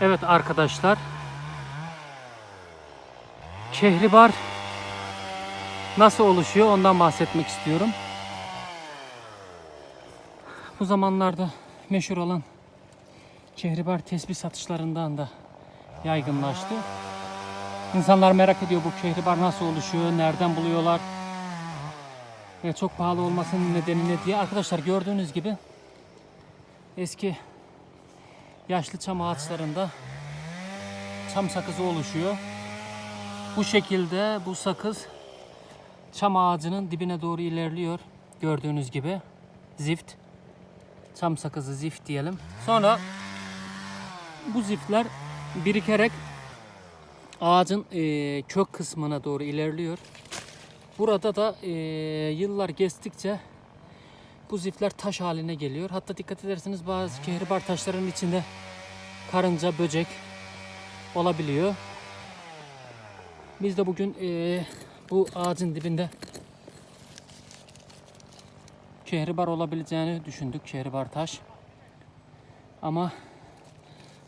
Evet arkadaşlar. Kehribar nasıl oluşuyor ondan bahsetmek istiyorum. Bu zamanlarda meşhur olan kehribar tesbih satışlarından da yaygınlaştı. İnsanlar merak ediyor bu kehribar nasıl oluşuyor, nereden buluyorlar ve çok pahalı olmasının nedeni ne diye. Arkadaşlar gördüğünüz gibi eski yaşlı çam ağaçlarında çam sakızı oluşuyor. Bu şekilde bu sakız çam ağacının dibine doğru ilerliyor. Gördüğünüz gibi zift. Çam sakızı zift diyelim. Sonra bu ziftler birikerek ağacın eee, kök kısmına doğru ilerliyor. Burada da eee, yıllar geçtikçe bu ziftler taş haline geliyor. Hatta dikkat ederseniz bazı kehribar taşların içinde karınca, böcek olabiliyor. Biz de bugün eee, bu ağacın dibinde kehribar olabileceğini düşündük. Kehribar taş. Ama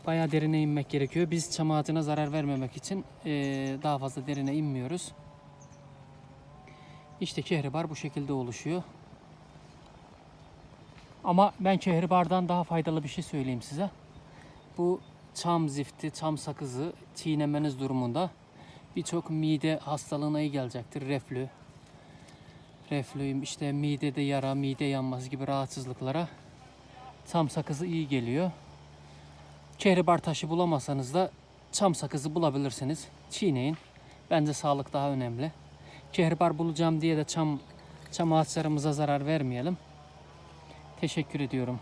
bayağı derine inmek gerekiyor. Biz çam ağacına zarar vermemek için eee, daha fazla derine inmiyoruz. İşte kehribar bu şekilde oluşuyor. Ama ben kehribardan daha faydalı bir şey söyleyeyim size. Bu çam zifti, çam sakızı çiğnemeniz durumunda birçok mide hastalığına iyi gelecektir. Reflü, reflü işte midede yara, mide yanması gibi rahatsızlıklara çam sakızı iyi geliyor. Kehribar taşı bulamasanız da çam sakızı bulabilirsiniz. Çiğneyin. Bence sağlık daha önemli. Kehribar bulacağım diye de çam çam ağaçlarımıza zarar vermeyelim. Teşekkür ediyorum.